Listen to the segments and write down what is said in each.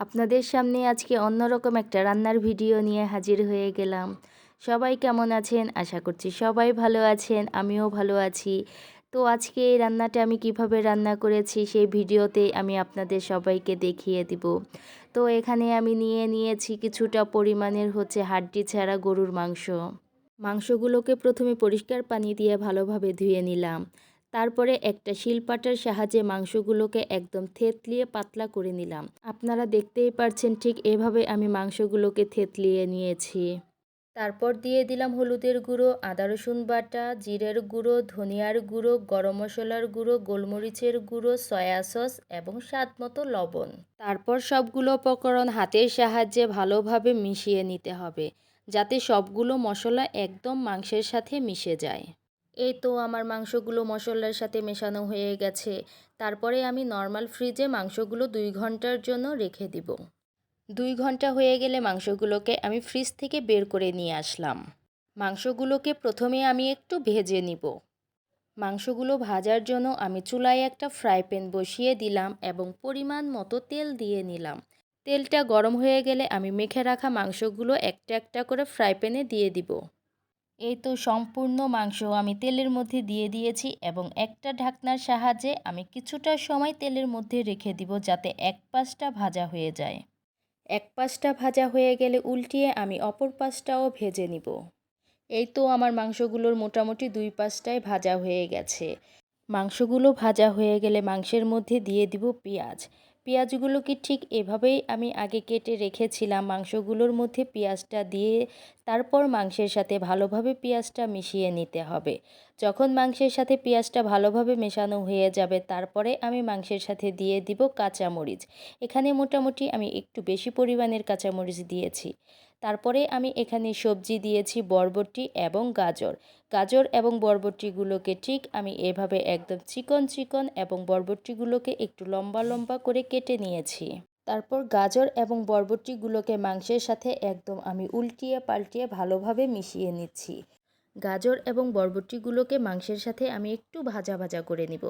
আপনাদের সামনে আজকে অন্যরকম একটা রান্নার ভিডিও নিয়ে হাজির হয়ে গেলাম। সবাই কেমন আছেন? আশা করছি সবাই ভালো আছেন, আমিও ভালো আছি। তো আজকে এই রান্নাটা আমি কীভাবে রান্না করেছি সেই ভিডিওতে আমি আপনাদের সবাইকে দেখিয়ে দিব। তো এখানে আমি নিয়ে নিয়েছি কিছুটা পরিমাণের হচ্ছে হাড্ডি ছাড়া গরুর মাংস। মাংসগুলোকে প্রথমে পরিষ্কার পানি দিয়ে ভালোভাবে ধুয়ে নিলাম। তারপরে একটা শিলপাটার সাহায্যে মাংসগুলোকে একদম থেতলিয়ে পাতলা করে নিলাম। আপনারা দেখতেই পারছেন ঠিক এভাবে আমি মাংসগুলোকে থেতলিয়ে নিয়েছি। তারপর দিয়ে দিলাম হলুদের গুঁড়ো, আদা রসুন বাটা, জিরের গুঁড়ো, ধনিয়ার গুঁড়ো, গরম মশলার গুঁড়ো, গোলমরিচের গুঁড়ো, সয়া সস এবং স্বাদ মতো লবণ। তারপর সবগুলো উপকরণ হাতের সাহায্যে ভালোভাবে মিশিয়ে নিতে হবে, যাতে সবগুলো মশলা একদম মাংসের সাথে মিশে যায়। এই তো আমার মাংসগুলো মশলার সাথে মেশানো হয়ে গেছে। তারপরে আমি নর্মাল ফ্রিজে মাংসগুলো দুই ঘণ্টার জন্য রেখে দিব। দুই ঘণ্টা হয়ে গেলে মাংসগুলোকে আমি ফ্রিজ থেকে বের করে নিয়ে আসলাম। মাংসগুলোকে প্রথমে আমি একটু ভেজে নিব। মাংসগুলো ভাজার জন্য আমি চুলায় একটা ফ্রাই প্যান বসিয়ে দিলাম এবং পরিমাণ মতো তেল দিয়ে নিলাম। তেলটা গরম হয়ে গেলে আমি মেখে রাখা মাংসগুলো একটা একটা করে ফ্রাই প্যানে দিয়ে দিব। এই তো সম্পূর্ণ মাংস আমি তেলের মধ্যে দিয়ে দিয়েছি এবং একটা ঢাকনার সাহায্যে আমি কিছুটা সময় তেলের মধ্যে রেখে দিব যাতে এক পাশটা ভাজা হয়ে যায়। এক পাশটা ভাজা হয়ে গেলে উল্টিয়ে আমি অপর পাশটাও ভেজে নিব। এই তো আমার মাংসগুলোর মোটামুটি দুই পাশটায় ভাজা হয়ে গেছে। মাংসগুলো ভাজা হয়ে গেলে মাংসের মধ্যে দিয়ে দিব পেঁয়াজ। পেঁয়াজগুলোকে ঠিক এভাবেই আমি আগে কেটে রেখেছিলাম? মাংসগুলোর মধ্যে পেঁয়াজটা দিয়ে তারপর মাংসের সাথে ভালোভাবে পেঁয়াজটা মিশিয়ে নিতে হবে। যখন মাংসের সাথে পেঁয়াজটা ভালোভাবে মেশানো হয়ে যাবে, তারপরে আমি মাংসের সাথে দিয়ে দিব কাঁচামরিচ। এখানে মোটামুটি আমি একটু বেশি পরিমাণের কাঁচামরিচ দিয়েছি। তারপরে আমি এখানে সবজি দিয়েছি বরবটি এবং গাজর। গাজর এবং বরবটিগুলোকে ঠিক আমি এভাবে একদম চিকন চিকন এবং বরবটিগুলোকে একটু লম্বা লম্বা করে কেটে নিয়েছি। তারপর গাজর এবং বরবটিগুলোকে মাংসের সাথে একদম আমি উল্টিয়ে পাল্টিয়ে ভালোভাবে মিশিয়ে নিচ্ছি। গাজর এবং বরবটিগুলোকে মাংসের সাথে আমি একটু ভাজা ভাজা করে নিব।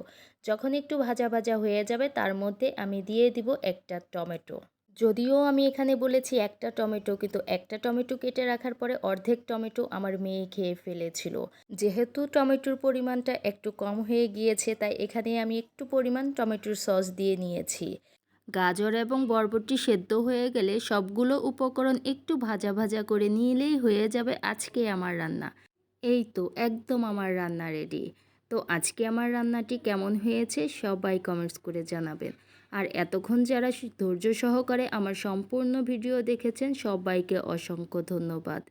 যখন একটু ভাজা ভাজা হয়ে যাবে তার মধ্যে আমি দিয়ে দিব একটা টমেটো। যদিও আমি এখানে বলেছি একটা টমেটো, কিন্তু একটা টমেটো কেটে রাখার পরে অর্ধেক টমেটো আমার মেয়ে খেয়ে ফেলেছিল। যেহেতু টমেটোর পরিমাণটা একটু কম হয়ে গিয়েছে, তাই এখানে আমি একটু পরিমাণ টমেটোর সস দিয়ে নিয়েছি। গাজর এবং বরবটি সেদ্ধ হয়ে গেলে সবগুলো উপকরণ একটু ভাজা ভাজা করে নিলেই হয়ে যাবে আজকে আমার রান্না। এই তো, একদম আমার রান্না রেডি তো আজকে আমার রান্নাটি কেমন হয়েছে সবাই কমেন্টস করে জানাবেন। আর এতক্ষণ যারা ধৈর্য সহকারে আমার সম্পূর্ণ ভিডিও দেখেছেন, সবাইকে অসংখ্য ধন্যবাদ।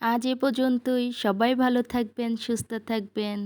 আজ এ পর্যন্তই। সবাই ভালো থাকবেন, সুস্থ থাকবেন।